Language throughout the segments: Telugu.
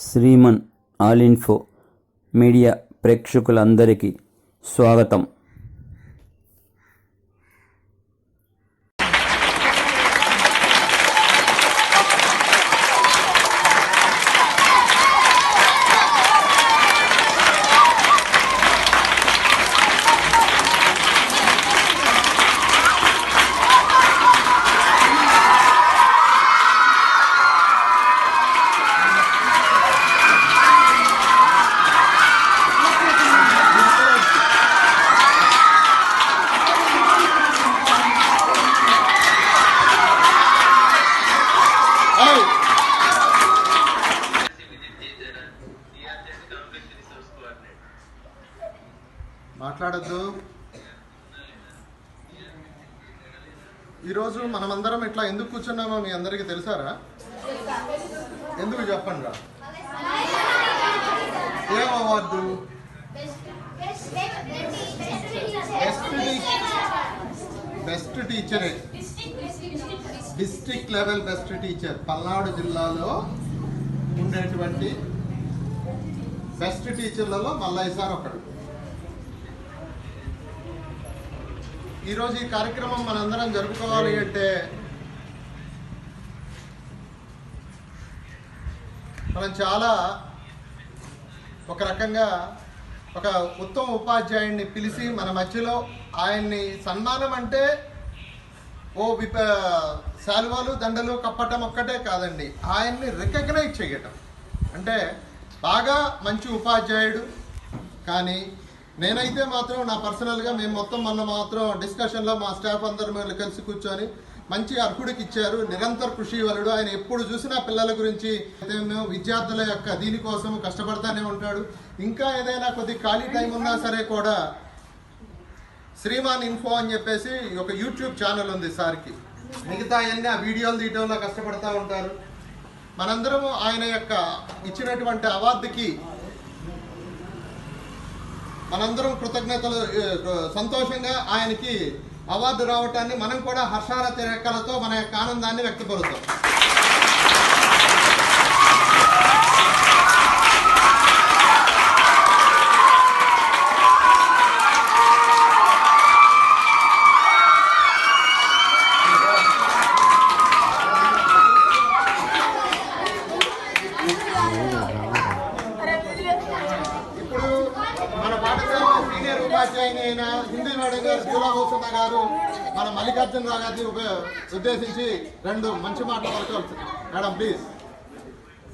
శ్రీమన్ ఆల్ ఇన్ఫో మీడియా ప్రేక్షకులందరికీ స్వాగతం మాట్లాడద్దు ఈరోజు మనం ఇట్లా ఎందుకు కూర్చున్నామో మీ అందరికీ తెలుసారా? ఎందుకు చెప్పండి రా ఏం award? Best టీచరే. District level best teacher. Palnadu జిల్లాలో ఉండేటువంటి బెస్ట్ టీచర్లలో మల్లయ్య సార్ ఒకడు. ఈరోజు ఈ కార్యక్రమం మనందరం జరుపుకోవాలి అంటే మనం చాలా ఒక రకంగా ఒక ఉత్తమ ఉపాధ్యాయుడిని పిలిచి మన మధ్యలో ఆయన్ని సన్మానం అంటే ఓ విప శాలువాలు దండలు కప్పటం ఒక్కటే కాదండి. ఆయన్ని రికగ్నైజ్ చేయటం. అంటే బాగా మంచి ఉపాధ్యాయుడు కానీ నేనైతే మాత్రం నా పర్సనల్గా మేము మొత్తం మొన్న మాత్రం డిస్కషన్లో మా స్టాఫ్ అందరూ మేము కలిసి కూర్చొని మంచి అర్హుడికి ఇచ్చారు. నిరంతర కృషి వలుడు. ఆయన ఎప్పుడు చూసినా పిల్లల గురించి అయితే మేము విద్యార్థుల యొక్క దీనికోసం కష్టపడతానే ఉంటాడు. ఇంకా ఏదైనా కొద్ది ఖాళీ టైం ఉన్నా సరే కూడా శ్రీమాన్ ఇన్ఫో అని చెప్పేసి ఒక యూట్యూబ్ ఛానల్ ఉంది సార్కి. మిగతా అన్ని ఆ వీడియోలు తీయడంలో కష్టపడతా ఉంటారు. మనందరం ఆయన యొక్క ఇచ్చినటువంటి అవార్డుకి మనందరం కృతజ్ఞతలు సంతోషంగా ఆయనకి అవార్డు రావటాన్ని మనం కూడా హర్షారత రెక్కలతో మన యొక్క ఆనందాన్ని వ్యక్తపరుస్తాం ఇప్పుడు మన పాఠశాల సీనియర్ ఉపాధ్యాయుని అయిన హిందీ మేడం గారు శివలా గారు మన మల్లికార్జున రావు గారిని ఉద్దేశించి రెండు మంచి మాటలు పలకవచ్చు మేడం ప్లీజ్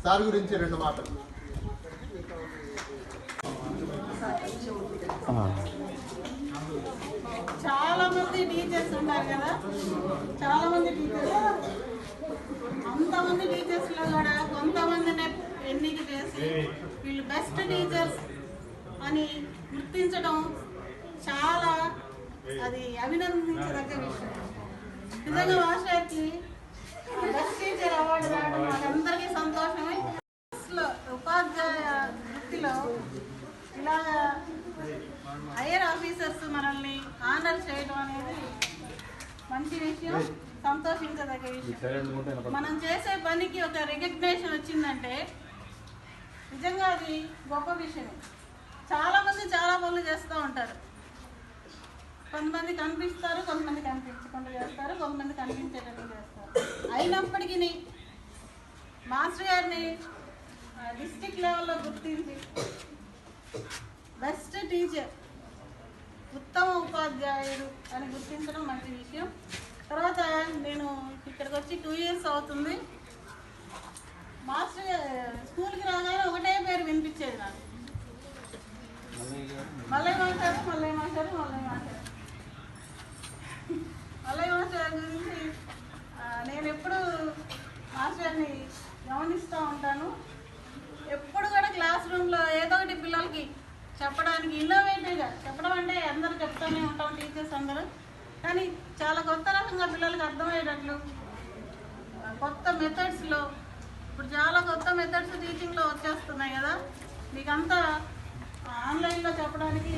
సార్ గురించి రెండు మాటలు. చాలా మంది టీచర్స్ ఉన్నారు కదా? చాలా మంది టీచర్స్. అంతమంది టీచర్స్లో కూడా కొంతమందినే ఎన్నిక చేసి వీళ్ళు బెస్ట్ టీచర్స్ అని గుర్తించడం చాలా అది అభినందించదగ్గ విషయం. నిజంగా మాస్టర్కి బెస్ట్ టీచర్ అవార్డు రావడం మాకందరికీ సంతోషమే. ఉపాధ్యాయ వృత్తిలో ఇలా హైయర్ ఆఫీసర్స్ మనల్ని ఆనర్ చేయడం అనేది మంచి విషయం సంతోషించదగ్గ విషయం. మనం చేసే పనికి ఒక రికగ్నేషన్ వచ్చిందంటే నిజంగా అది గొప్ప విషయం. చాలా మంది చాలా పనులు చేస్తూ ఉంటారు. కొంతమంది కనిపిస్తారు కొంతమంది కనిపించకుండా చేస్తారు కొంతమంది కనిపించేటట్టు చేస్తారు. అయినప్పటికీ మాస్టర్ గారిని డిస్టిక్ లెవెల్లో గుర్తించి బెస్ట్ టీచర్ ఉత్తమ ఉపాధ్యాయుడు అని గుర్తించడం మంచి విషయం. తర్వాత నేను ఇక్కడికి వచ్చి టూ ఇయర్స్ అవుతుంది. మాస్టర్ స్కూల్కి రాగానే ఒకటే పేరు వినిపించేది నాకు. Mallayya master Mallayya master Mallayya master. Mallayya master గురించి నేను ఎప్పుడు మాస్టర్ని గమనిస్తూ ఉంటాను. ఎప్పుడు కూడా క్లాస్ రూమ్లో ఏదో ఒకటి పిల్లలకి చెప్పడానికి ఇన్నోవేటివ్గా చెప్పడం అంటే అందరూ చెప్తూనే ఉంటాం టీచర్స్ అందరూ. కానీ చాలా కొత్త రకంగా పిల్లలకి అర్థమయ్యేటట్లు కొత్త మెథడ్స్లో ఇప్పుడు చాలా కొత్త మెథడ్స్ టీచింగ్లో వచ్చేస్తున్నాయి కదా. మీకంతా ఆన్లైన్లో చెప్పడానికి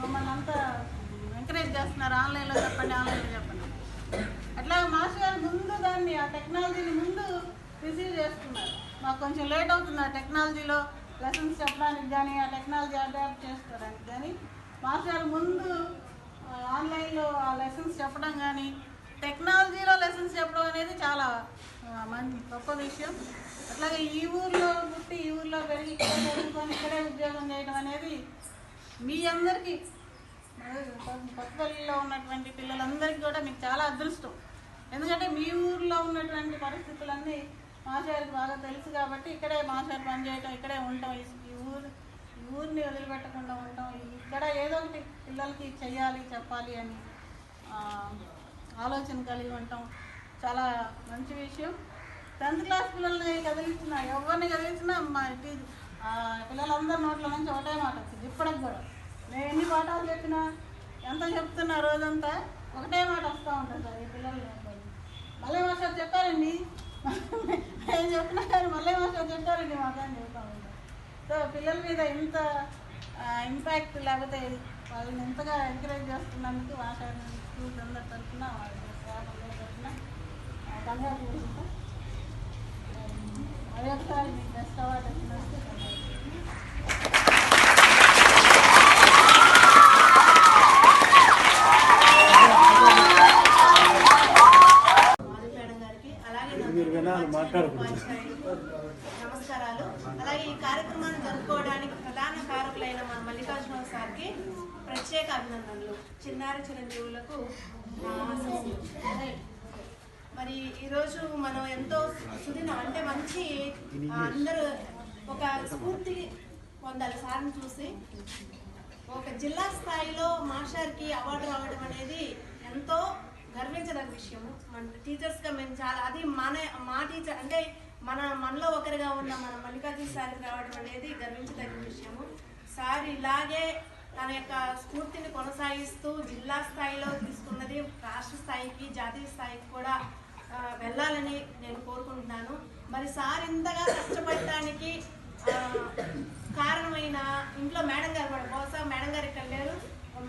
మమ్మల్ని అంతా ఎంకరేజ్ చేస్తున్నారు? ఆన్లైన్లో చెప్పండి ఆన్లైన్లో చెప్పండి. అట్లా మాస్టర్ గారు ముందు దాన్ని ఆ టెక్నాలజీని ముందు రిసీవ్ చేస్తున్నారు. మాకు కొంచెం లేట్ అవుతుంది ఆ టెక్నాలజీలో లెసన్స్ చెప్పడానికి కానీ ఆ టెక్నాలజీ అడాప్ట్ చేసుకోవడానికి కానీ మాస్టర్ ముందు ఆన్లైన్లో ఆ లెసన్స్ చెప్పడం కానీ టెక్నాలజీలో లెసన్స్ చెప్పడం అనేది చాలా మంచి గొప్ప విషయం. అట్లాగే ఈ ఊర్లో పుట్టి ఈ ఊర్లో పెరిగి ఇక్కడే చదువుకొని ఇక్కడే ఉద్యోగం చేయడం అనేది మీ అందరికీ కొత్తపల్లిలో ఉన్నటువంటి పిల్లలందరికీ కూడా మీకు చాలా అదృష్టం. ఎందుకంటే మీ ఊర్లో ఉన్నటువంటి పరిస్థితులన్నీ మాస్టర్కి బాగా తెలుసు కాబట్టి ఇక్కడే మాస్టర్ పనిచేయటం ఇక్కడే ఉంటాం ఈ- ఊరు ఈ ఊరిని వదిలిపెట్టకుండా ఉంటాం ఇక్కడ ఏదో ఒకటి పిల్లలకి చెయ్యాలి చెప్పాలి అని ఆలోచన కలిగి ఉండటం చాలా మంచి విషయం. టెన్త్ క్లాస్ పిల్లల్ని కదిలించిన ఎవరిని కదిలించినా మా టీ పిల్లలందరి నోట్ల నుంచి ఒకటే మాట వచ్చింది ఇప్పటికి కూడా. నేను ఎన్ని పాఠాలు చెప్పినా ఎంత చెప్తున్నా రోజంతా ఒకటే మాట వస్తూ ఉంటుంది సార్ ఈ పిల్లలు మళ్ళీ మాస్టర్ చెప్పారండి. నేను చెప్పినా కానీ మళ్ళీ మాస్టర్ చెప్పారండి మాకు అని చెప్తా సో పిల్లల మీద ఇంత ఇంపాక్ట్ లేకపోతే వాళ్ళని ఎంతగా ఎంకరేజ్ చేస్తున్నందుకు మాస్టర్ స్కూల్స్ అందరి తరఫున వాళ్ళ స్టాఫ్ అందరి తరఫున కంగ్రాచులేషన్ మరొకసారి ఒకసారి మీకు బెస్ట్ అవార్డు వచ్చినందుకు నమస్కారాలు. అలాగే ఈ కార్యక్రమాన్ని జరుపుకోవడానికి ప్రధాన కారకులైన మన మల్లికార్జున సార్కి ప్రత్యేక అభినందనలు. చిన్నారి చిరంజీవులకు మరి ఈరోజు మనం ఎంతో సుదిన అంటే మంచి అందరూ ఒక స్ఫూర్తి పొందాలి సార్ని చూసి. ఒక జిల్లా స్థాయిలో మాస్టర్కి అవార్డు రావడం అనేది ఎంతో గర్వించదగ్గ విషయము. మన టీచర్స్గా మేము చాలా అది మన మా టీచర్ అంటే మన మనలో ఒకరిగా ఉన్న మన మల్లికార్జున సార్ రావడం అనేది గర్వించదగిన విషయము. సార్ ఇలాగే తన యొక్క స్ఫూర్తిని కొనసాగిస్తూ జిల్లా స్థాయిలో తీసుకున్నది రాష్ట్ర స్థాయికి జాతీయ స్థాయికి కూడా వెళ్ళాలని నేను కోరుకుంటున్నాను. మరి సార్ ఇంతగా కష్టపడటానికి కారణమైన ఇంట్లో మేడం గారు కూడా బహుశా మేడం గారు ఇక్కడ లేరు.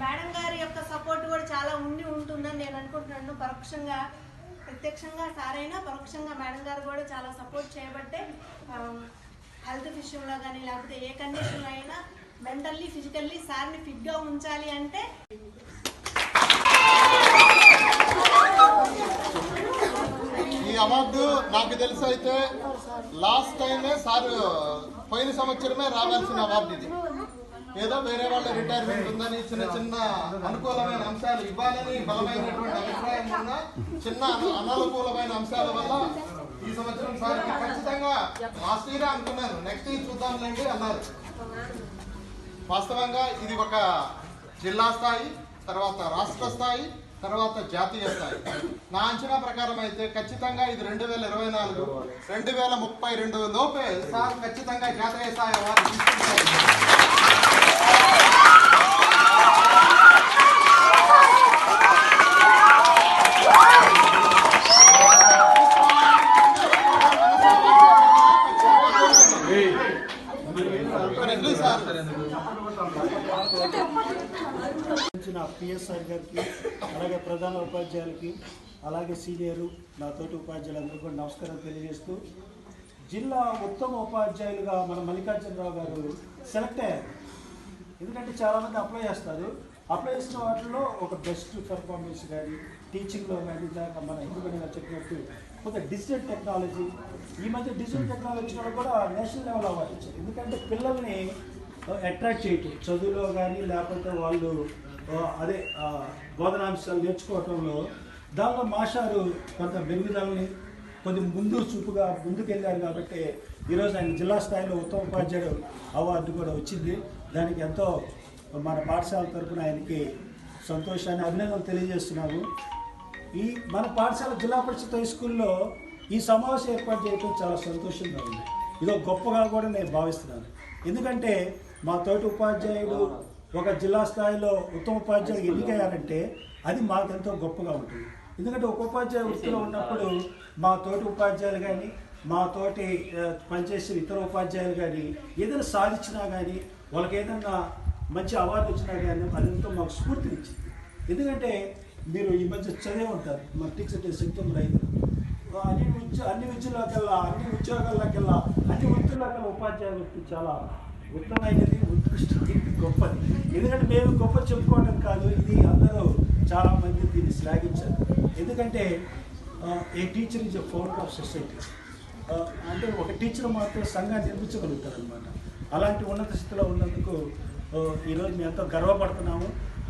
మేడం గారి యొక్క సపోర్ట్ కూడా చాలా ఉండి ఉంటుందని నేను అనుకుంటున్నాను. పరోక్షంగా ప్రత్యక్షంగా సారైనా పరోక్షంగా మేడం గారు కూడా చాలా సపోర్ట్ చేయబట్టే హెల్త్ విషయంలో కానీ లేకపోతే ఏ కండిషన్లో అయినా మెంటల్లీ ఫిజికల్లీ సార్ని ఫిట్గా ఉంచాలి అంటే ఈ అవార్డు నాకు తెలిసి అయితే లాస్ట్ టైమే సార్ పోయిన సంవత్సరమే రావాల్సిన అవార్డు ఇది. ఏదో వేరే వాళ్ళ రిటైర్మెంట్ ఉందని చిన్న చిన్న అనుకూలమైన అంశాలు ఇవ్వాలని బలమైనటువంటి అభిప్రాయం ఉన్న చిన్న అననుకూలమైన అంశాల వల్ల ఈ సంవత్సరం సార్ ఖచ్చితంగా లాస్ట్ ఇయర్ అనుకున్నాను నెక్స్ట్ ఇయర్ చూద్దాంలేండి అన్నారు. వాస్తవంగా ఇది ఒక జిల్లా స్థాయి తర్వాత రాష్ట్ర స్థాయి తర్వాత జాతీయ స్థాయి. నా అంచనా ప్రకారం అయితే ఖచ్చితంగా ఇది రెండు వేల ఇరవై నాలుగు రెండు వేల ముప్పై రెండు లోపే సార్ ఖచ్చితంగా జాతీయ స్థాయి వారు తీసుకుంటారు మరి సార్ నా పిఎస్ఆర్ గారికి అలాగే ప్రధాన ఉపాధ్యాయులకి అలాగే సీనియరు నా తోటి ఉపాధ్యాయులందరూ కూడా నమస్కారం తెలియజేస్తూ జిల్లా ఉత్తమ ఉపాధ్యాయులుగా మన మల్లికార్జునరావు గారు సెలెక్ట్ అయ్యారు. ఎందుకంటే చాలామంది అప్లై చేస్తారు. అప్లై చేసిన వాటిలో ఒక బెస్ట్ పెర్ఫార్మెన్స్ కానీ టీచింగ్లో కానీ దాకా మన ఎందుకంటే గారు చెప్పినట్టు కొంత డిజిటల్ టెక్నాలజీ ఈ మధ్య డిజిటల్ టెక్నాలజీ కూడా నేషనల్ లెవెల్ అవార్డు ఇచ్చారు. ఎందుకంటే పిల్లల్ని అట్రాక్ట్ చేయటం చదువులో కానీ లేకపోతే వాళ్ళు అదే బోధనాంశాలు నేర్చుకోవటంలో దానిలో మాషారు కొంత మెరుగుదలని కొద్ది ముందు చూపుగా ముందుకెళ్ళారు కాబట్టి ఈరోజు ఆయన జిల్లా స్థాయిలో ఉత్తమ ఉపాధ్యాయుడు అవార్డు కూడా వచ్చింది. దానికి ఎంతో మన పాఠశాల తరఫున ఆయనకి సంతోషాన్ని అభినందనలు తెలియజేస్తున్నాము. ఈ మన పాఠశాల జిల్లా పరిషత్ హై స్కూల్లో ఈ సమావేశం ఏర్పాటు చేయడం చాలా సంతోషంగా ఉంది. ఇదో గొప్పగా కూడా నేను భావిస్తున్నాను. ఎందుకంటే మా తోటి ఉపాధ్యాయుడు ఒక జిల్లా స్థాయిలో ఉత్తమ ఉపాధ్యాయులు ఎన్నికయ్యారంటే అది మాకు ఎంతో గొప్పగా ఉంటుంది. ఎందుకంటే ఒక ఉపాధ్యాయ వృత్తిలో ఉన్నప్పుడు మా తోటి ఉపాధ్యాయులు కానీ మా తోటి ఆ, పనిచేసే ఇతర ఉపాధ్యాయులు కానీ ఏదైనా సాధించినా కానీ వాళ్ళకి ఏదైనా మంచి అవార్డు వచ్చినా కానీ అదంతా మాకు స్ఫూర్తినిచ్చింది. ఎందుకంటే మీరు ఈ మధ్య చదివే ఉంటారు మన టీచర్ శక్తి రైతులు అన్ని విద్య అన్ని విద్యలోకెల్లా అన్ని ఉద్యోగాల్లోకెల్లా అన్ని వృత్తుల్లోకెల్లా ఉపాధ్యాయ వృత్తి చాలా ఉత్తమైనది ఉత్కృష్టమైనది గొప్పది. ఎందుకంటే మేము గొప్ప చెప్పుకోవడం కాదు ఇది అందరూ చాలా మంది దీన్ని శ్లాఘించారు. ఎందుకంటే a teacher is a founder of society అంటే ఒక టీచర్ మాత్రం సంఘాన్ని నిర్మించగలుగుతారు అనమాట అలాంటి ఉన్నత స్థితిలో ఉన్నందుకు ఈరోజు మేము ఎంతో గర్వపడుతున్నాము.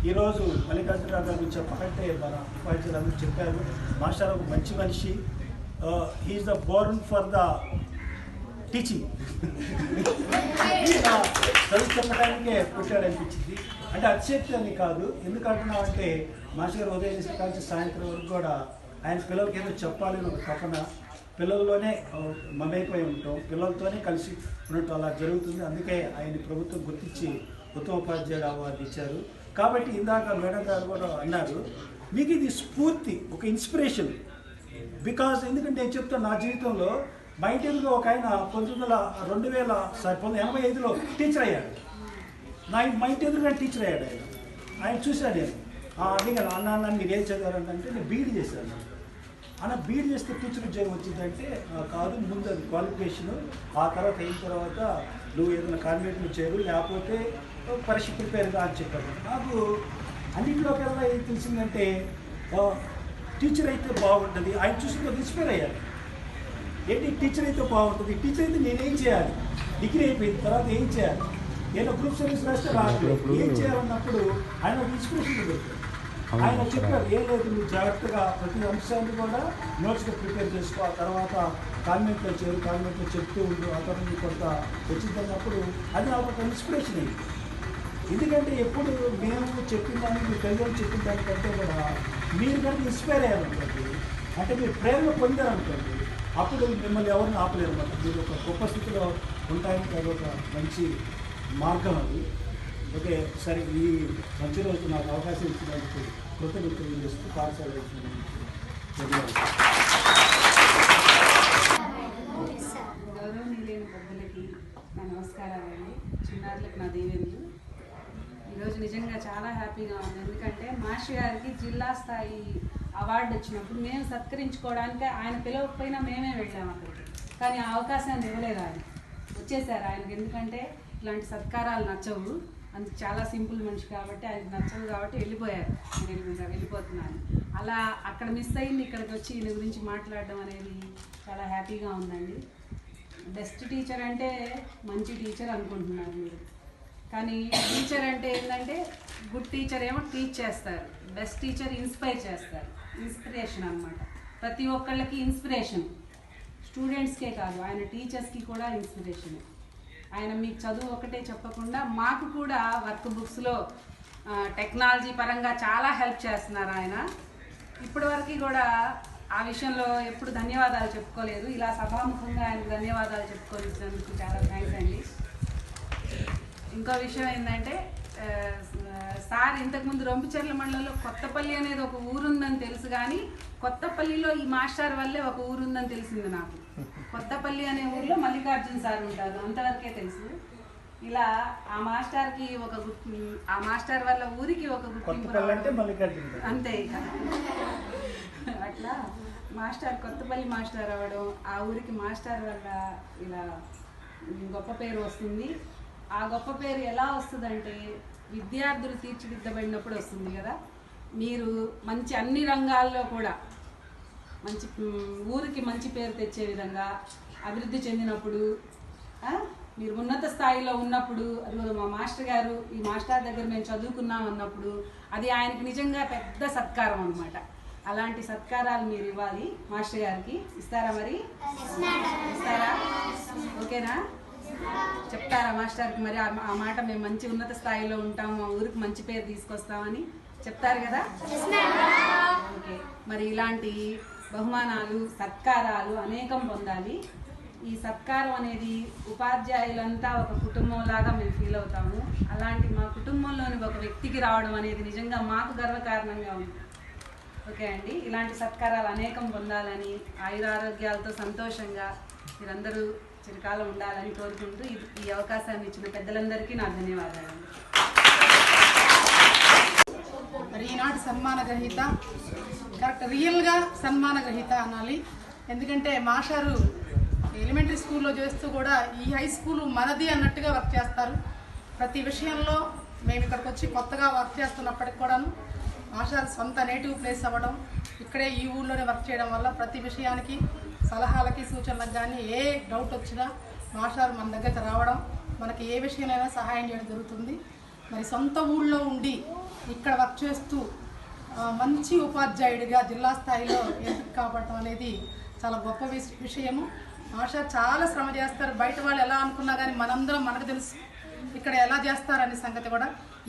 ఈరోజు మల్లికార్జునరావు గారు గురించి చెప్పాలంటే మన ఉపాధ్యాయులు అందరూ చెప్పారు. మాస్టర్ ఒక మంచి మనిషి. He is the born for the teaching చదువు చెప్పడానికే పుట్టాడనిపించింది. అంటే అతిశక్తి అని కాదు. ఎందుకు అంటే మాస్టర్ గారు ఉదయం నుంచి కలిసి సాయంత్రం వరకు కూడా ఆయన పిల్లలకి ఏదో చెప్పాలి అని ఒక తపన. పిల్లల్లోనే ఆ, మమేకమై ఉంటాం. పిల్లలతోనే కలిసి ఉండటం అలా జరుగుతుంది. అందుకే ఆయన ప్రభుత్వం గుర్తించి ఉత్తమోపాధ్యాయుడు అవార్డు ఇచ్చారు. కాబట్టి ఇందాక మేడం గారు కూడా అన్నారు మీకు ఇది స్ఫూర్తి ఒక ఇన్స్పిరేషన్. బికాజ్ ఎందుకంటే నేను చెప్తాను నా జీవితంలో మా ఇంటి ఒక ఆయన పంతొమ్మిది వందల రెండు వేల ఎనభై ఐదులో టీచర్ అయ్యాడు. నా ఇన్- ఎదురుగా టీచర్ అయ్యాడు ఆయన. ఆయన చూశాడు నేను "ఆ, అడిగాను అన్న అన్న మీరు ఏం చదివారంటే నేను బీఈడి చేశాను. అన్న బీఈడి చేస్తే టీచర్ ఉద్యోగం వచ్చిందంటే "ఆ, కాదు ముందు అది క్వాలిఫికేషన్ ఆ తర్వాత అయిన తర్వాత నువ్వు ఏదైనా కాన్వెంట్లో చేరు లేకపోతే పరీక్ష ప్రిపేర్గా అని చెప్పారు. నాకు అన్నింటిలోకెల్లా ఏం తెలిసిందంటే టీచర్ అయితే బాగుంటుంది. ఆయన చూసి ఇన్స్పైర్ అయ్యాను ఏంటి? టీచర్ అయితే బాగుంటుంది. టీచర్ అయితే నేనేం చేయాలి? డిగ్రీ అయిపోయిన తర్వాత ఏం చేయాలి? నేను గ్రూప్ సర్వీస్ రాస్తే రావట్లేదు ఏం చేయాలన్నప్పుడు ఆయన ఒక ఇన్స్పిరేషన్ దొరికాడు ఆయన చెప్పారు ఏం లేదు నువ్వు జాగ్రత్తగా ప్రతి అంశాన్ని కూడా నోట్స్గా ప్రిపేర్ చేసుకో. ఆ తర్వాత కాన్వెంట్లో చేరు కాన్వెంట్లో చెప్తూ ఉండు. ఆ తర్వాత నీకు కొంత వచ్చిందన్నప్పుడు అది నాకు ఒక ఇన్స్పిరేషన్ అయింది ఎందుకంటే ఎప్పుడు మేము చెప్పిన దానికి మీ తల్లిదండ్రులు చెప్పిన దానికంటే కూడా మీరు కనుక ఇన్స్పైర్ అయ్యారనుకోండి అంటే మీరు ప్రేరణ పొందారనుకోండి అప్పుడు మిమ్మల్ని ఎవరిని ఆపలేరు. మాట మీరు ఒక గొప్ప స్థితిలో ఉంటాయని అది ఒక మంచి మార్గం అది. ఓకే సరే ఈ మంచి రోజు నాకు అవకాశం ఇచ్చినందుకు కృతజ్ఞతలు చేస్తూ పాఠశాల ధన్యవాదాలు నమస్కారాలండి చిన్నారులకు నా ఈరోజు నిజంగా చాలా హ్యాపీగా ఉంది. ఎందుకంటే మాషి గారికి జిల్లా స్థాయి అవార్డు వచ్చినప్పుడు మేము సత్కరించుకోవడానికి ఆయన పిలవకపోయినా మేమే వెళ్ళాము అక్కడికి. కానీ ఆ అవకాశాన్ని ఇవ్వలేదు ఆయన. వచ్చేసారు ఆయనకి. ఎందుకంటే ఇలాంటి సత్కారాలు నచ్చవు. అందుకు చాలా సింపుల్ మనిషి కాబట్టి ఆయనకు నచ్చవు కాబట్టి వెళ్ళిపోయారు. నేను వెళ్ళిపోతున్నాను అలా అక్కడ మిస్ అయింది ఇక్కడికి వచ్చి ఈయన గురించి మాట్లాడడం అనేది చాలా హ్యాపీగా ఉందండి. బెస్ట్ టీచర్ అంటే మంచి టీచర్ అనుకుంటున్నారు మీరు. కానీ టీచర్ అంటే ఏంటంటే గుడ్ టీచర్ ఏమో టీచ్ చేస్తారు. బెస్ట్ టీచర్ ఇన్స్పైర్ చేస్తారు. ఇన్స్పిరేషన్ అనమాట ప్రతి ఒక్కళ్ళకి ఇన్స్పిరేషన్. స్టూడెంట్స్కే కాదు ఆయన టీచర్స్కి కూడా ఇన్స్పిరేషన్. ఆయన మీకు చదువు ఒకటే చెప్పకుండా మాకు కూడా వర్క్ బుక్స్లో టెక్నాలజీ పరంగా చాలా హెల్ప్ చేస్తున్నారు ఆయన. ఇప్పటివరకు కూడా ఆ విషయంలో ఎప్పుడు ధన్యవాదాలు చెప్పుకోలేదు. ఇలా సభాముఖంగా ఆయనకు ధన్యవాదాలు చెప్పుకోవాల్సినందుకు చాలా థ్యాంక్స్ అండి. ఇంకో విషయం ఏంటంటే సార్ ఇంతకుముందు రొంపిచెర్ల మండలంలో కొత్తపల్లి అనేది ఒక ఊరుందని తెలుసు కానీ కొత్తపల్లిలో ఈ మాస్టర్ వల్లే ఒక ఊరుందని తెలిసింది నాకు. కొత్తపల్లి అనే ఊర్లో మల్లికార్జున సార్ ఉంటారు అంతవరకే తెలుసు. ఇలా ఆ మాస్టర్కి ఒక ఆ మాస్టర్ వల్ల ఊరికి ఒక గుర్తింపు. అంతే ఇక. అట్లా మాస్టర్ కొత్తపల్లి మాస్టర్ అవ్వడం ఆ ఊరికి మాస్టర్ వల్ల ఇలా గొప్ప పేరు వస్తుంది. ఆ గొప్ప పేరు ఎలా వస్తుందంటే విద్యార్థులు తీర్చిదిద్దబడినప్పుడు వస్తుంది కదా. మీరు మంచి అన్ని రంగాల్లో కూడా మంచి ఊరికి మంచి పేరు తెచ్చే విధంగా అభివృద్ధి చెందినప్పుడు మీరు ఉన్నత స్థాయిలో ఉన్నప్పుడు అది మా మాస్టర్ గారు ఈ మాస్టర్ దగ్గర మేము చదువుకున్నాం అన్నప్పుడు అది ఆయనకి నిజంగా పెద్ద సత్కారం అనమాట అలాంటి సత్కారాలు మీరు ఇవ్వాలి మాస్టర్ గారికి. ఇస్తారా మరి? ఇస్తారా? ఓకేనా? చెప్తారా మాస్టర్కి? మరి ఆ మాట మేము మంచి ఉన్నత స్థాయిలో ఉంటాము మా ఊరికి మంచి పేరు తీసుకొస్తామని చెప్తారు కదా? ఓకే. మరి ఇలాంటి బహుమానాలు సత్కారాలు అనేకం పొందాలి. ఈ సత్కారం అనేది ఉపాధ్యాయులంతా ఒక కుటుంబంలాగా మేము ఫీల్ అవుతాము. అలాంటి మా కుటుంబంలోని ఒక వ్యక్తికి రావడం అనేది నిజంగా మాకు గర్వకారణంగా ఉంది. ఓకే అండి. ఇలాంటి సత్కారాలు అనేకం పొందాలని ఆయురారోగ్యాలతో సంతోషంగా మీరందరూ చిరకాలం ఉండాలని కోరుకుంటూ ఈ- అవకాశాన్ని ఇచ్చిన పెద్దలందరికీ నా ధన్యవాదాలు. మరి ఈనాటి సన్మాన గ్రహీత కరెక్ట్ రియల్గా సన్మాన గ్రహీత అనాలి. ఎందుకంటే మాషారు ఎలిమెంటరీ స్కూల్లో చేస్తూ కూడా ఈ హై స్కూల్ మనది అన్నట్టుగా వర్క్ చేస్తారు. ప్రతి విషయంలో మేము ఇక్కడికి వచ్చి కొత్తగా వర్క్ చేస్తున్నప్పటికి కూడాను మాషారు సొంత నేటివ్ ప్లేస్ అవ్వడం ఇక్కడే ఈ ఊళ్ళోనే వర్క్ చేయడం వల్ల ప్రతి విషయానికి సలహాలకి సూచనలకు కానీ ఏ డౌట్ వచ్చినా మాస్టర్ మన దగ్గరికి రావడం మనకి ఏ విషయంలో సహాయం చేయడం జరుగుతుంది. మరి సొంత ఊళ్ళో ఉండి ఇక్కడ వర్క్ చేస్తూ మంచి ఉపాధ్యాయుడిగా జిల్లా స్థాయిలో ఎంపిక కావడం అనేది చాలా గొప్ప విషయము. ఆశ చాలా శ్రమ చేస్తారు. బయట వాళ్ళు ఎలా అనుకున్నా కానీ మనందరం మనకు తెలుసు ఇక్కడ ఎలా చేస్తారనే సంగతి కూడా.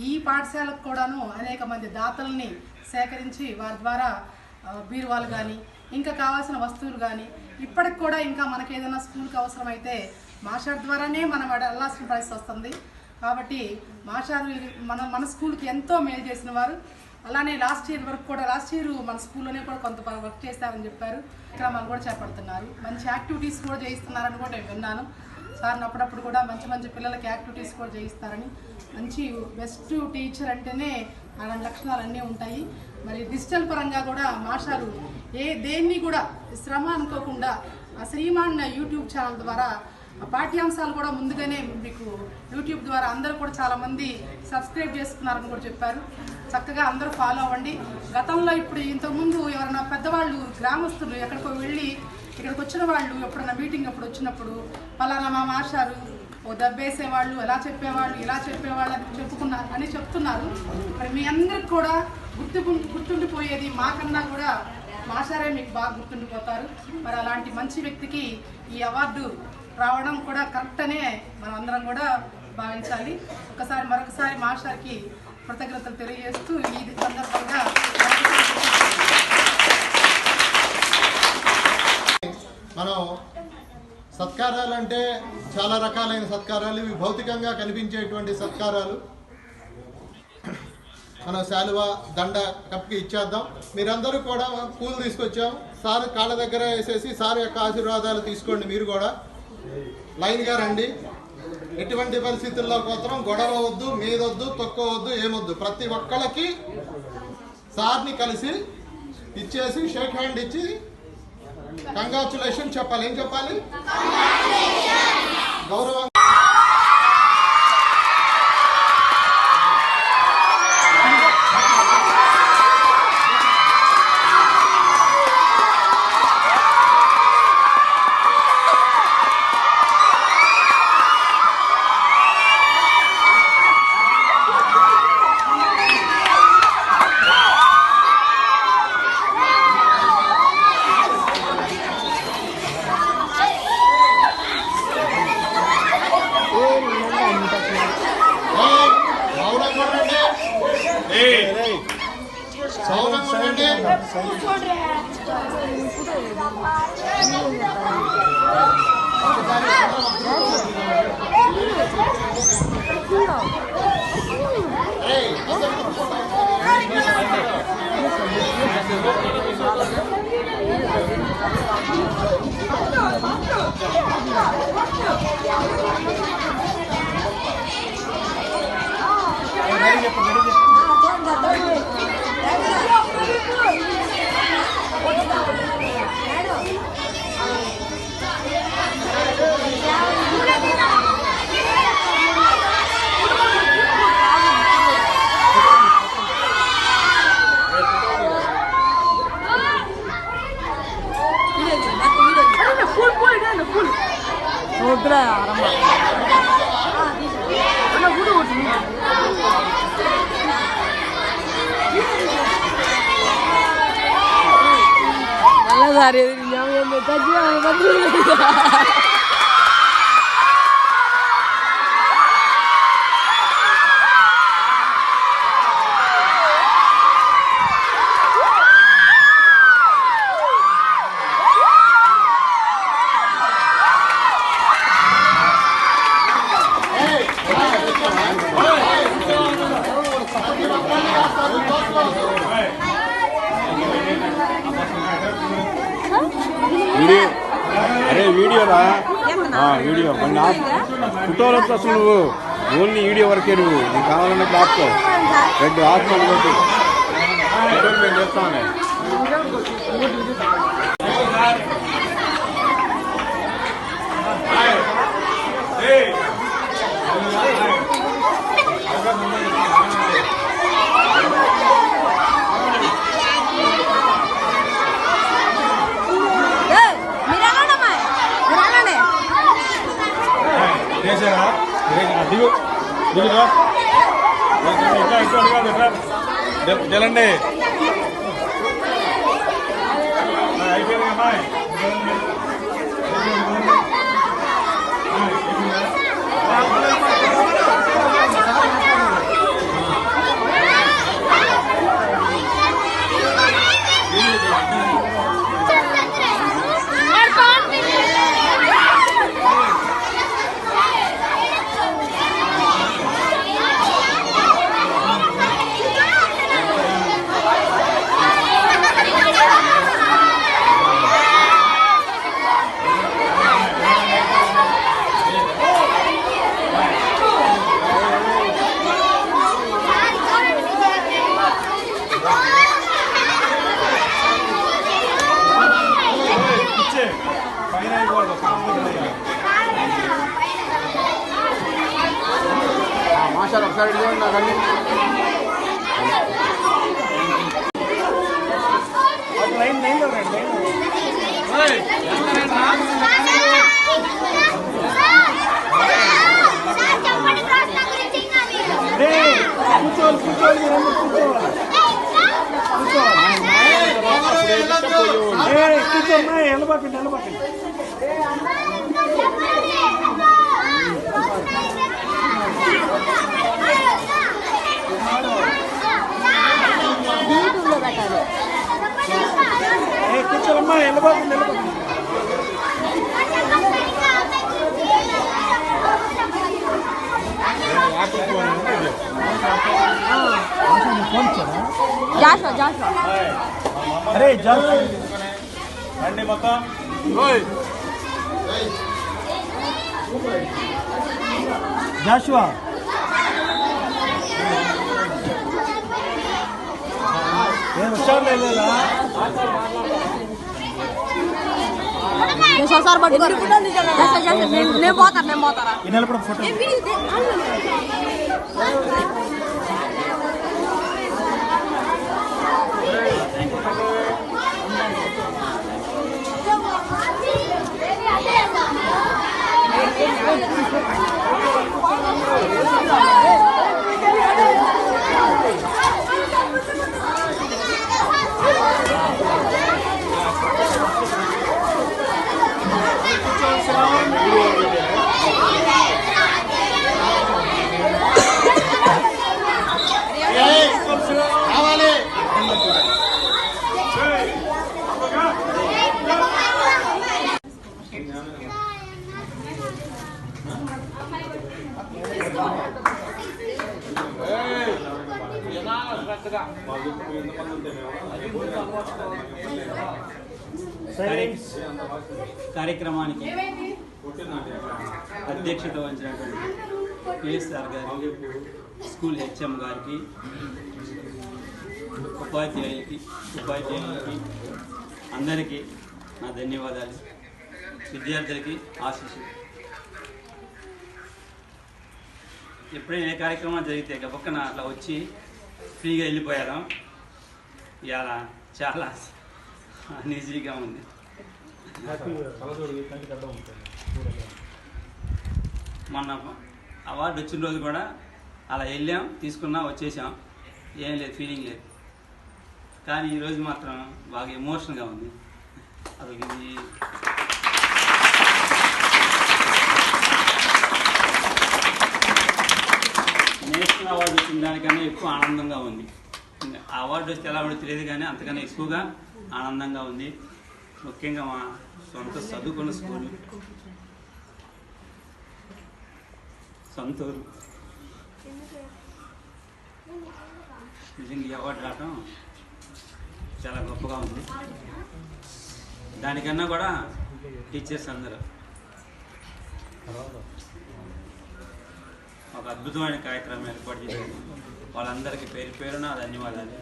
ఈ పాఠశాలకు కూడాను అనేక మంది దాతల్ని సేకరించి వారి ద్వారా బీరువాలు కానీ ఇంకా కావాల్సిన వస్తువులు కానీ ఇప్పటికి కూడా ఇంకా మనకి ఏదైనా స్కూల్కి అవసరమైతే మాషార్ ద్వారానే మనం వెళ్ళాల్సిన ప్రైస్ వస్తుంది. కాబట్టి మాషార్ మన మన స్కూల్కి ఎంతో మేలు చేసిన వారు. అలానే లాస్ట్ ఇయర్ వరకు కూడా లాస్ట్ ఇయర్ మన స్కూల్లోనే కూడా కొంత వర్క్ చేస్తారని చెప్పారు. క్రమాలు కూడా చేపడుతున్నారు. మంచి యాక్టివిటీస్ కూడా చేయిస్తున్నారని కూడా నేను విన్నాను. సార్ని అప్పుడప్పుడు కూడా మంచి మంచి పిల్లలకి యాక్టివిటీస్ కూడా చేయిస్తారని. మంచి బెస్ట్ టీచర్ అంటేనే అలాంటి లక్షణాలు అన్నీ ఉంటాయి. మరి డిజిటల్ పరంగా కూడా మాషారు ఏ దేన్ని కూడా శ్రమ అనుకోకుండా ఆ శ్రీమాన్ యూట్యూబ్ ఛానల్ ద్వారా పాఠ్యాంశాలు కూడా ముందుగానే మీకు యూట్యూబ్ ద్వారా అందరూ కూడా చాలామంది సబ్స్క్రైబ్ చేసుకున్నారని కూడా చెప్పారు. చక్కగా అందరూ ఫాలో అవ్వండి. గతంలో ఇప్పుడు ఇంతకుముందు ఎవరైనా పెద్దవాళ్ళు గ్రామస్తులు ఎక్కడికో వెళ్ళి ఇక్కడికి వచ్చిన వాళ్ళు ఎప్పుడైనా మీటింగ్ అప్పుడు వచ్చినప్పుడు పలానా మా మాస్టారు ఓ దెబ్బేసేవాళ్ళు ఎలా చెప్పేవాళ్ళు ఇలా చెప్పేవాళ్ళు అని చెప్పుకున్నారు అని చెప్తున్నారు. మరి మీ అందరికి కూడా గుర్తు గుర్తుండిపోయేది మాకన్నా కూడా మాషారే మీకు బాగా గుర్తుండిపోతారు. మరి అలాంటి మంచి వ్యక్తికి ఈ అవార్డు రావడం కూడా కరెక్ట్ అనే మనం అందరం కూడా భావించాలి. ఒకసారి మరొకసారి మాస్టర్కి కృతజ్ఞతలు తెలియజేస్తూ ఈ సందర్భంగా మనం సత్కారాలు అంటే చాలా రకాలైన సత్కారాలు ఇవి భౌతికంగా కనిపించేటువంటి సత్కారాలు. మనం శాలువ దండ కప్కి ఇచ్చేద్దాం. మీరందరూ కూడా పూలు తీసుకొచ్చాం సార్ కాళ్ళ దగ్గర వేసేసి సార్ యొక్క ఆశీర్వాదాలు తీసుకోండి మీరు కూడా. లైన్గా రండి. ఎటువంటి పరిస్థితుల్లో మాత్రం గొడవ వద్దు మీదొద్దు తొక్కవద్దు ఏమొద్దు ప్రతి ఒక్కళ్ళకి సార్ని కలిసి ఇచ్చేసి షేక్ హ్యాండ్ ఇచ్చి కంగ్రాచులేషన్ చెప్పాలి. ఏం చెప్పాలి? గౌరవం 这样아个가 뿌. వీడియో అరే వీడియోరా వీడియో. మొన్న ఫోటోలో అసలు నువ్వు ఓన్లీ వీడియో వరకే నువ్వు. నీకు కావాలన్న క్లాప్తో రెండు ఆత్మలు కొట్టి. మేము దిగు దిగురా ఇంకా ఇంకా జలండి కూర్చోమ్మా వెళ్ళబాకండి వెళ్ళబాకండి ఏ కూర్చోమ్మా వెళ్ళబాకండి వెళ్ళబాకండి జాషువా జాషువా అరే జాన్ రండి మొత్తం జాషువా. నేను వచ్చాను లేదా నేను ఒకసారి పట్టుకోరు నేను పోతాను నేను పోతారా ఈ నిలబడి ఫోటో Come on. కార్యక్రమానికి అధ్యక్షత వహించినటువంటి పిఎస్ఆర్ గారికి స్కూల్ హెచ్ఎం గారికి ఉపాధ్యాయులకి ఉపాధ్యాయులకి అందరికీ నా ధన్యవాదాలు. విద్యార్థులకి ఆశీస్సులు. ఎప్పుడైనా ఏ కార్యక్రమం జరిగితే గబక్కన అట్లా వచ్చి ఫ్రీగా వెళ్ళిపోయారు ఇవాళ చాలా అనీజీగా ఉంది. మొన్న అవార్డు వచ్చిన రోజు కూడా అలా వెళ్ళాం తీసుకున్నాం వచ్చేసాం. ఏం లేదు ఫీలింగ్ లేదు. కానీ ఈరోజు మాత్రం బాగా ఎమోషన్గా ఉంది. అసలు నేషనల్ అవార్డు వచ్చిన దానికన్నా ఎక్కువ ఆనందంగా ఉంది. అవార్డు వస్తే ఎలా కూడా తెలియదు కానీ అంతకన్నా ఎక్కువగా ఆనందంగా ఉంది. ముఖ్యంగా మా సొంత చదువుకున్న స్కూల్. సొంతూరు. నిజంగా ఈ అవార్డు రావటం చాలా గొప్పగా ఉంది. దానికన్నా కూడా టీచర్స్ అందరూ ఒక అద్భుతమైన కార్యక్రమం ఏర్పాటు చేశారు. వాళ్ళందరికీ పేరు పేరున ధన్యవాదాలు.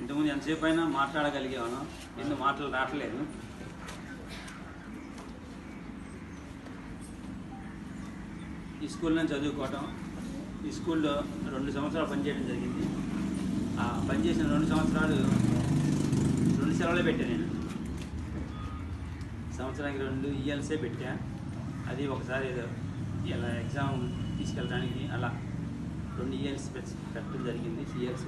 ఇంతకుముందు ఎంతసేపు అయినా మాట్లాడగలిగాను ఎందుకు మాటలు రావట్లేదు. ఈ స్కూల్లో చదువుకోవటం ఈ స్కూల్లో రెండు సంవత్సరాలు పనిచేయడం జరిగింది. ఆ పనిచేసిన రెండు సంవత్సరాలు రెండు సెలవులే పెట్టాను నేను. సంవత్సరానికి రెండు ఇయర్స్ పెట్టా. అది ఒకసారి ఏదో ఇలా ఎగ్జామ్ తీసుకెళ్ళడానికి అలా రెండు ఇయర్స్ పెట్టడం జరిగింది ఇయర్స్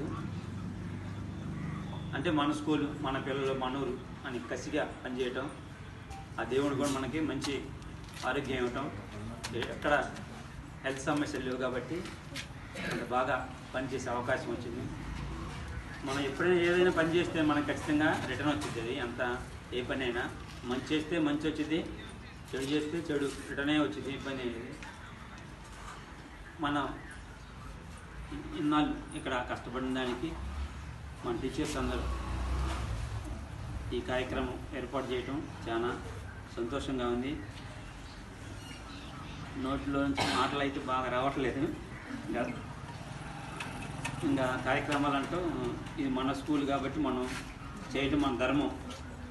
అంటే మన స్కూలు మన పిల్లలు మనూరు అని కసిగా పనిచేయటం ఆ దేవుడు కూడా మనకి మంచి ఆరోగ్యం ఇవ్వటం ఎక్కడ హెల్త్ సమస్యలు లేవు కాబట్టి అంత బాగా పనిచేసే అవకాశం వచ్చింది. మనం ఎప్పుడైనా ఏదైనా పని చేస్తే మనకు ఖచ్చితంగా రిటర్న్ వచ్చింది అది అంత ఏ పని అయినా మంచి చేస్తే మంచి వచ్చింది చెడు చేస్తే చెడు రిటర్నే వచ్చింది ఇబ్బంది అనేది మనం ఇన్నాళ్ళు ఇక్కడ కష్టపడిన దానికి మన టీచర్స్ అందరూ ఈ కార్యక్రమం ఏర్పాటు చేయటం చాలా సంతోషంగా ఉంది. నోట్లో నుంచి మాటలు అయితే బాగా రావట్లేదు. ఇంకా కార్యక్రమాలు అంటూ ఇది మన స్కూల్ కాబట్టి మనం చేయటం మన ధర్మం.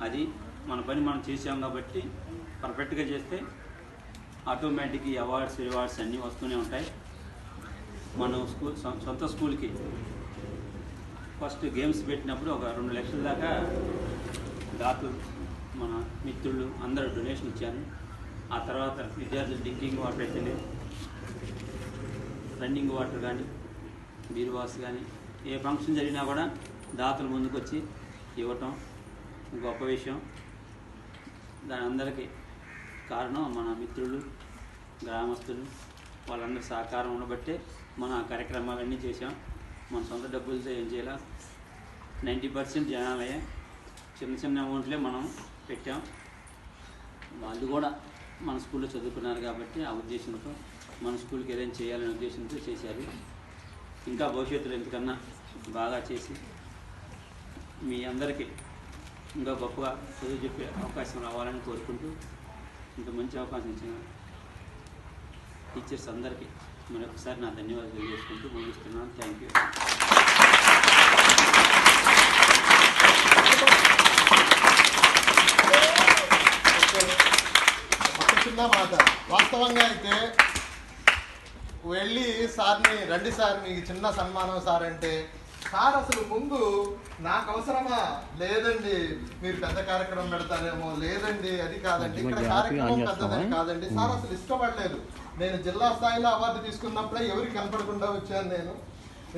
అది మన పని మనం చేసాం కాబట్టి పర్ఫెక్ట్గా చేస్తే ఆటోమేటిక్ అవార్డ్స్ రివార్డ్స్ అన్నీ వస్తూనే ఉంటాయి. మనం స్కూల్ సొ- సొంత స్కూల్కి ఫస్ట్ గేమ్స్ పెట్టినప్పుడు ఒక రెండు లక్షల దాకా దాతలు మన మిత్రులు అందరూ డొనేషన్ ఇచ్చారు. ఆ తర్వాత విద్యార్థులు డ్రింకింగ్ వాటర్ అయితేనే రన్నింగ్ వాటర్ కానీ బీరువాస్ కానీ ఏ ఫంక్షన్ జరిగినా కూడా దాతలు ముందుకు వచ్చి ఇవ్వటం గొప్ప విషయం. దాని అందరికీ కారణం మన మిత్రులు గ్రామస్తులు వాళ్ళందరి సహకారం ఉండబట్టే మన కార్యక్రమాలన్నీ చేసాం మన సొంత డబ్బులతో ఏం చేయాల? నైంటీ పర్సెంట్ జనాలే చిన్న చిన్న అమౌంట్లే మనం పెట్టాం. వాళ్ళు కూడా మన స్కూల్లో చదువుకున్నారు కాబట్టి ఆ ఉద్దేశంతో మన స్కూల్కి ఏదైనా చేయాలనే ఉద్దేశంతో చేశారు. ఇంకా భవిష్యత్తులో ఎంతకన్నా బాగా చేసి మీ అందరికీ ఇంకా గొప్పగా చదువు చెప్పే అవకాశం రావాలని కోరుకుంటూ ఇంత మంచి అవకాశం ఇచ్చిన టీచర్స్ అందరికీ మరొకసారి నా ధన్యవాదాలు తెలియజేసుకుంటూ ముగిస్తున్నాను. థ్యాంక్ యూ చిన్న మాట. వాస్తవంగా అయితే వెళ్ళి సార్ని రండి సార్ మీకు చిన్న సన్మానం సార్ అంటే సార్ అసలు ముందు నాకు అవసరమా లేదండి మీరు పెద్ద కార్యక్రమం పెడతారేమో లేదండి అది కాదండి ఇక్కడ కార్యక్రమం పెద్దదని? కాదండి సార్ అసలు ఇష్టపడలేదు. నేను జిల్లా స్థాయిలో అవార్డు తీసుకున్నప్పుడే ఎవరికి కనపడకుండా వచ్చాను నేను.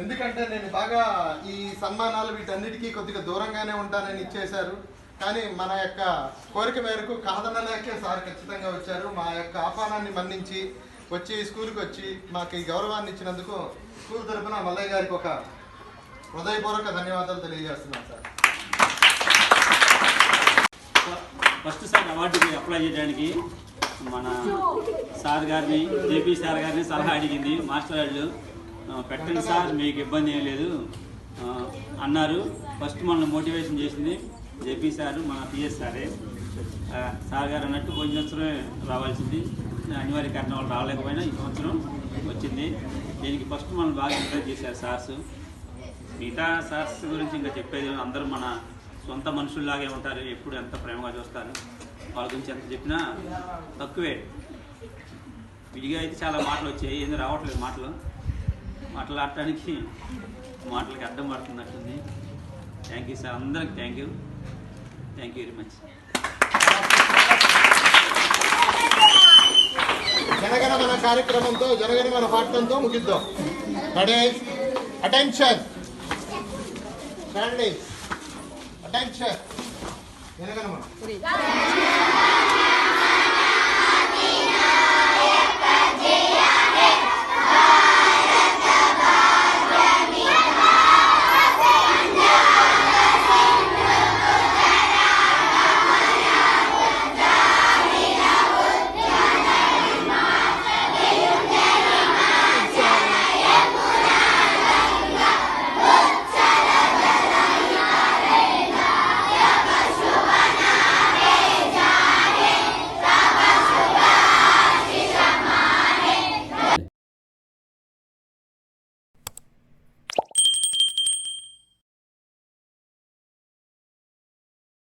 ఎందుకంటే నేను బాగా ఈ సన్మానాలు వీటన్నిటికీ కొద్దిగా దూరంగానే ఉంటానని ఇచ్చేశారు. కానీ మన యొక్క కోరిక మేరకు కాదనలేకే సార్ ఖచ్చితంగా వచ్చారు. మా యొక్క ఆహ్వానాన్ని మన్నించి వచ్చి స్కూల్కి వచ్చి మాకు ఈ గౌరవాన్ని ఇచ్చినందుకు స్కూల్ తరఫున మల్లయ్య గారికి ఒక హృదయపూర్వక ధన్యవాదాలు తెలియజేస్తున్నాను సార్. ఫస్ట్ సార్ అవార్డుకి అప్లై చేయడానికి మన సార్ గారిని జేపీ సార్ గారిని సలహా అడిగింది. మాస్టర్ వాళ్ళు "ఆ, పెట్టండి సార్ మీకు ఇబ్బంది ఏం లేదు. అన్నారు. ఫస్ట్ మనల్ని మోటివేషన్ చేసింది జేపీ సార్ మన పిఎస్ సారే. సార్ గారు అన్నట్టు పోయిన సంవత్సరమే రావాల్సింది. అనివార్య కారణం వల్ల రాలేకపోయినా ఈ సంవత్సరం వచ్చింది. దీనికి ఫస్ట్ మనం బాగా ఎంకరేజ్ చేశారు సార్స్. మిగతా సార్స్ గురించి ఇంకా చెప్పేది అందరూ మన సొంత మనుషుల్లాగే ఉంటారు. ఎప్పుడు ఎంత ప్రేమగా చూస్తారు. వాళ్ళ గురించి ఎంత చెప్పినా తక్కువే. విడిగా అయితే చాలా మాటలు వచ్చాయి. ఏంది రావట్లేదు మాటలు. మాట్లాడటానికి మాటలకి అడ్డం పడుతున్నట్టుంది. థ్యాంక్ యూ సార్ అందరికి thank you thank you very much Jana Gana Mana కార్యక్రమంతో జనగణమన పాఠంతో ముగిద్దాం. Attention Stanley. Attention. புரியுதா